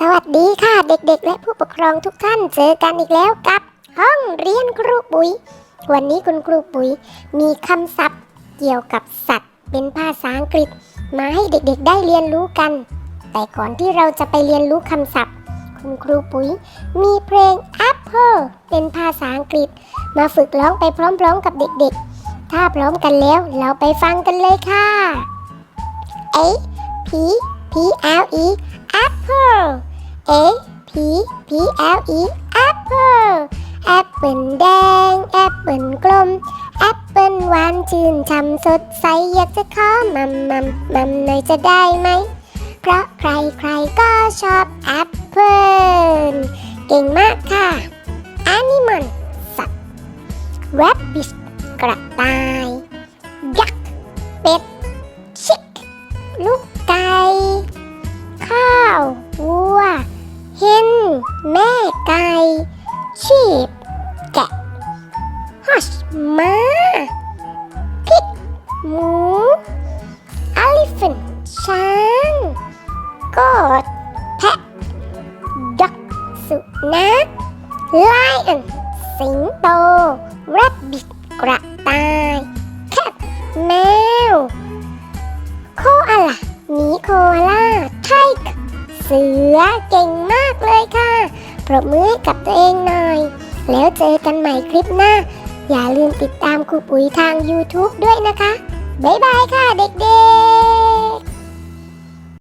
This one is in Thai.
สวัสดีค่ะเด็กๆ และผู้ปกครองทุกท่านเจอกันอีกแล้วกับ ห้องเรียนครูปุ๋ย วันนี้คุณครูปุ๋ยมีคำศัพท์เกี่ยวกับสัตว์ เป็นภาษาอังกฤษ มาให้เด็กๆ ได้เรียนรู้กัน แต่ก่อนที่เราจะไปเรียนรู้คำศัพท์ คุณครูปุ๋ย มีเพลง Apple เป็นภาษาอังกฤษ มาฝึกร้องไปพร้อมๆ กับเด็กๆ ถ้าพร้อมกันแล้วเราไปฟังกันเลยค่ะ A P P L E P L E Apple แอปเปิลแดง แอปเปิลกลม แอปเปิลหวานชื่นช่ำสดใสอยากจะขอมัมมัมมัมหน่อยจะได้ไหม เพราะใครใครก็ชอบแอปเปิลเก่งมากค่ะ Animal สัตว์ Rabbit กระต่าย Duck เป็ แกะ horse ม้า pig หมู elephant ช้าง goat แพะ duck สุนัข lion สิงโต rabbit กระต่าย cat แมวโคอาล่าหมีโคอาล่าไทกเสือเก่งมากเลยค่ะปรบมือกับตัวเองหน่อย แล้วเจอกันใหม่คลิปหน้า อย่าลืมติดตามครูปุ๋ยทาง YouTube ด้วยนะคะ บ๊ายบายค่ะเด็กๆ